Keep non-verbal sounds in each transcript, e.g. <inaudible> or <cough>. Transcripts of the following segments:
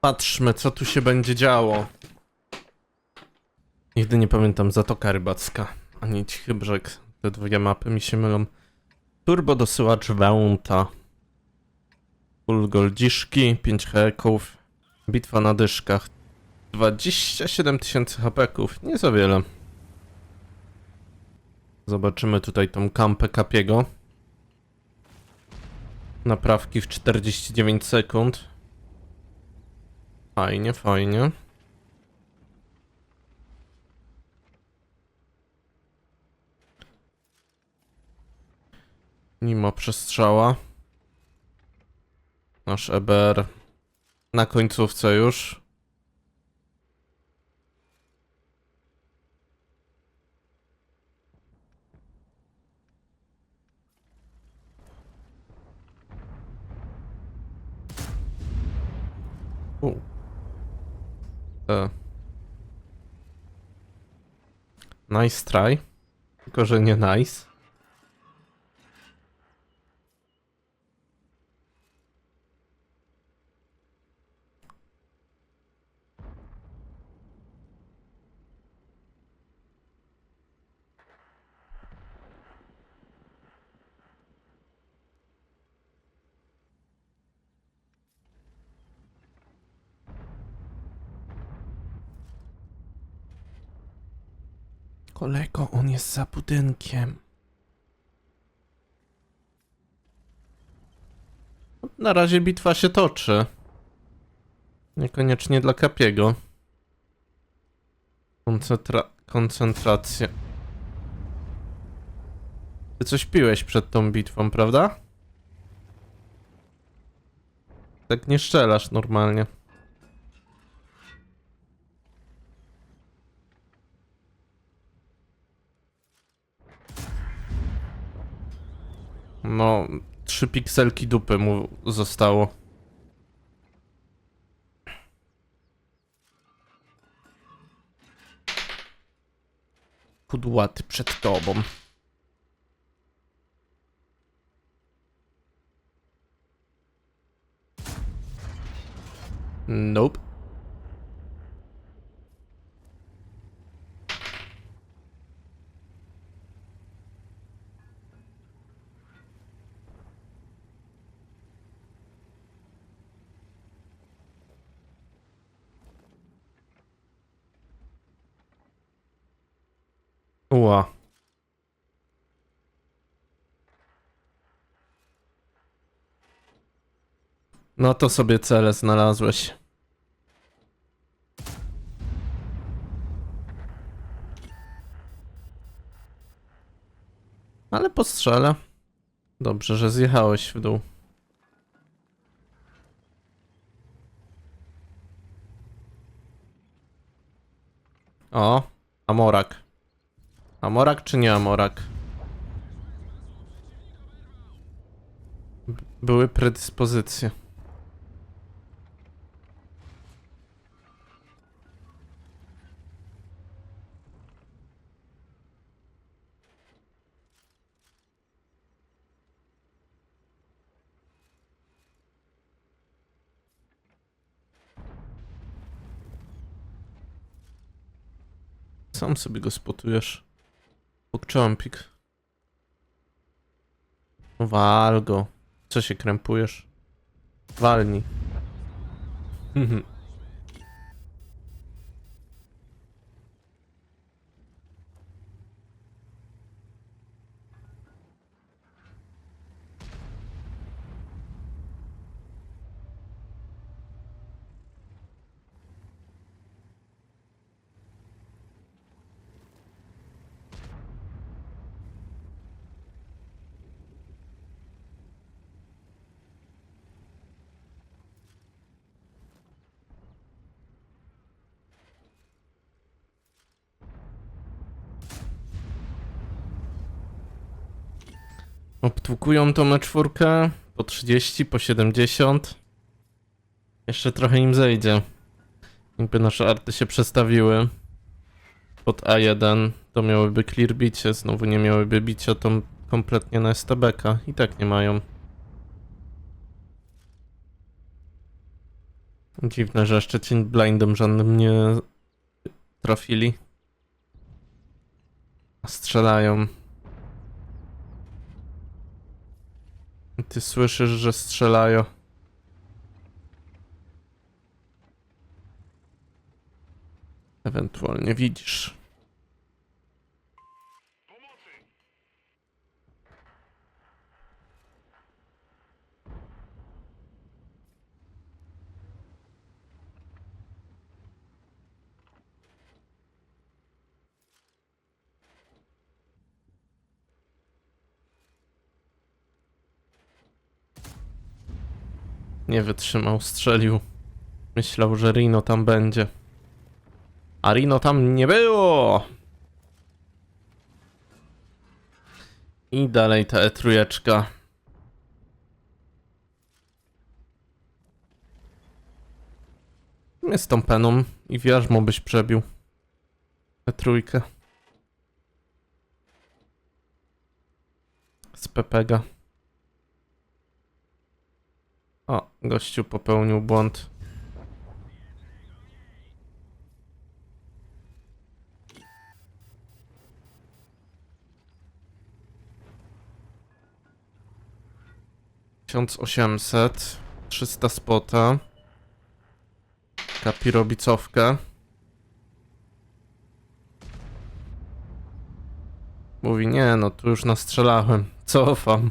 Patrzmy, co tu się będzie działo. Nigdy nie pamiętam Zatoka Rybacka, ani Cichy Brzeg. Te dwie mapy mi się mylą. Turbo dosyłacz Wełta. Full goldziszki, 5 heków. Bitwa na dyszkach. 27 tysięcy hapeków, nie za wiele. Zobaczymy tutaj tą kampę Kapiego. Naprawki w 49 sekund. Fajnie, fajnie. Mimo przestrzała. Nasz EBR na końcówce już. E. Nice try. Tylko, że nie nice. Kolego, on jest za budynkiem. Na razie bitwa się toczy. Niekoniecznie dla Kapiego. Koncentra koncentracja. Ty coś piłeś przed tą bitwą, prawda? Tak nie szczelasz normalnie. No, trzy pikselki dupy mu zostało. Kudłaty przed tobą. Nope. No to sobie cele znalazłeś. Ale postrzelę. Dobrze, że zjechałeś w dół. O, Amorak. Amorak czy nie Amorak? Były predyspozycje. Sam sobie go spotujesz. Pokczompik. Wal go. Co się krępujesz? Walnij. Mhm. Obtłukują tą czwórkę po 30, po 70. Jeszcze trochę im zejdzie. Jakby nasze arty się przestawiły pod A1, to miałyby clear bicie, znowu nie miałyby bicia tą kompletnie na STBK. I tak nie mają. Dziwne, że jeszcze cię blindem żadnym nie trafili. Strzelają. Ty słyszysz, że strzelają. Ewentualnie widzisz. Nie wytrzymał, strzelił. Myślał, że Rino tam będzie. A Rino tam nie było! I dalej ta E E3. Jest tą peną i wiarzmo byś przebił. E3. Z Pepega. O, gościu popełnił błąd. Tysiąc osiemset, trzysta spota. Kapi robi cofkę. Mówi, nie no, tu już nastrzelałem. Cofam.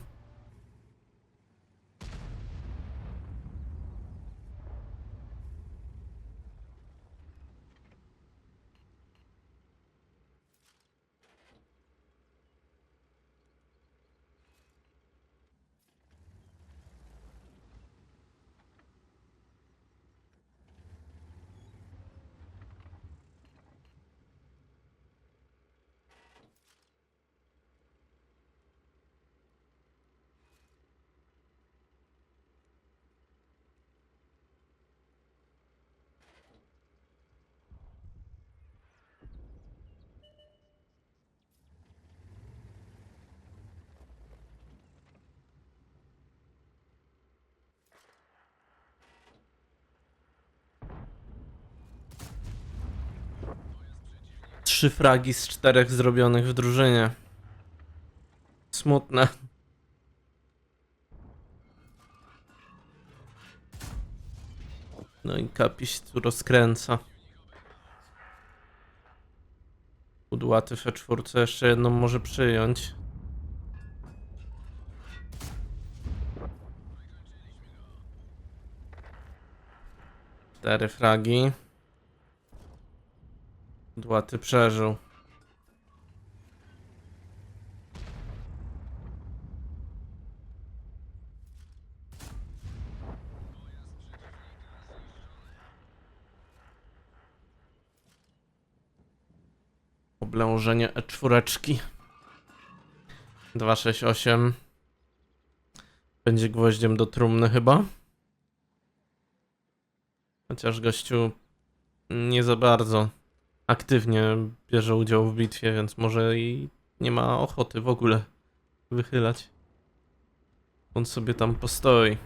Trzy fragi z czterech zrobionych w drużynie. Smutne. No i kapiś tu rozkręca. Udłaty w czwórce jeszcze jedną może przyjąć. Cztery fragi. Dłaty przeżył. Oblężenie E4. 268. Będzie gwoździem do trumny chyba. Chociaż gościu nie za bardzo aktywnie bierze udział w bitwie, więc może i nie ma ochoty w ogóle wychylać. On sobie tam postoi.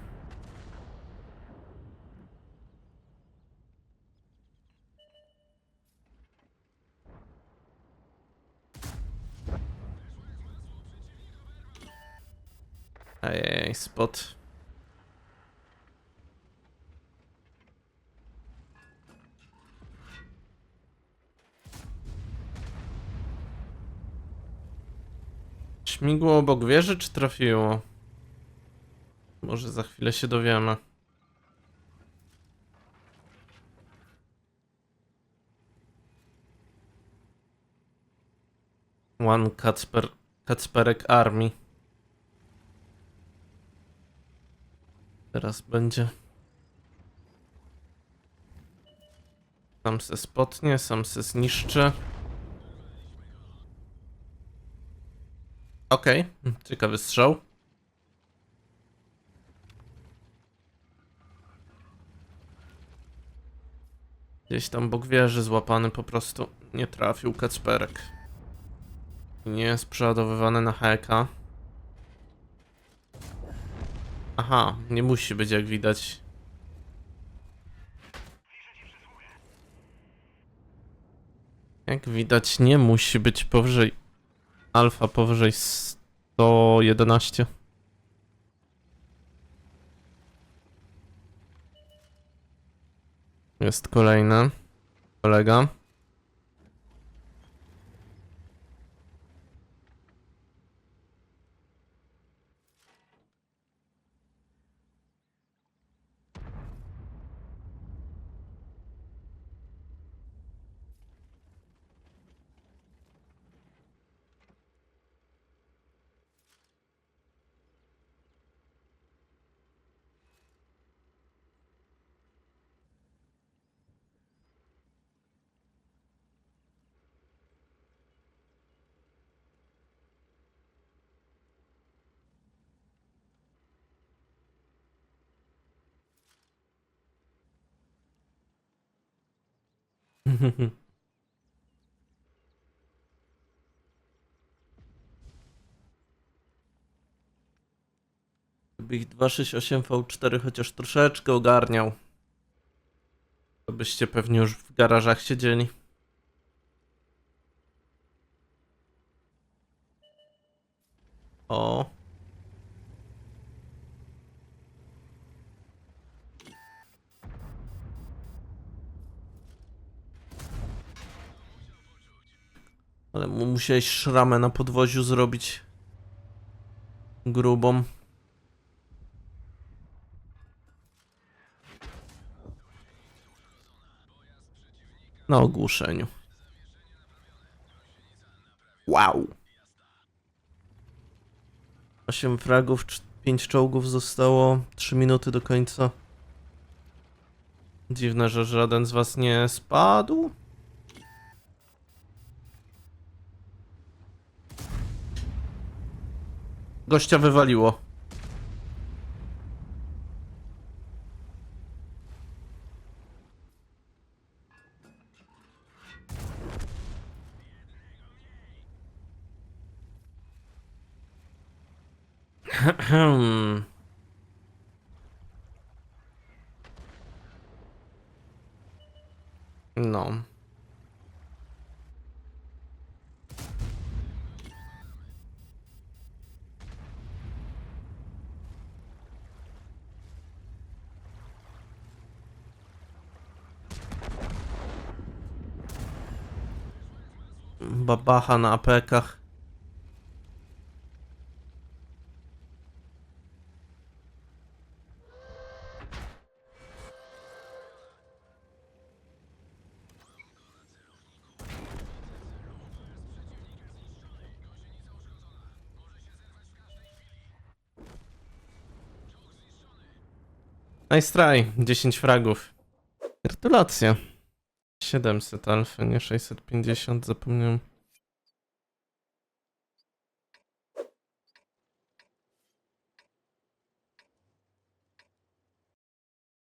Ej, spot. Śmigło obok wieży, czy trafiło? Może za chwilę się dowiemy. One Kacper, Kacperek Army. Teraz będzie. Sam se spotnie, sam se zniszczy. Okej, okay. ciekawy strzał. Gdzieś tam bok wieży złapany po prostu nie trafił kacperek. Nie jest przeładowywany na heka. Aha, nie musi być jak widać. Jak widać nie musi być powyżej Alfa powyżej 111. Jest kolejny kolega. Gdyby ich 268 V4 chociaż troszeczkę ogarniał, to byście pewnie już w garażach siedzieli. O. Ale mu musiałeś szramę na podwoziu zrobić grubą. Na ogłuszeniu. Wow. 8 fragów, 5 czołgów zostało, 3 minuty do końca. Dziwne, że żaden z was nie spadł. Gościa wywaliło. <clears throat> Hmm. No. Babacha na apekach. Nice try, 10 fragów. Gratulacje. 700 alfy, nie 650, zapomniałem.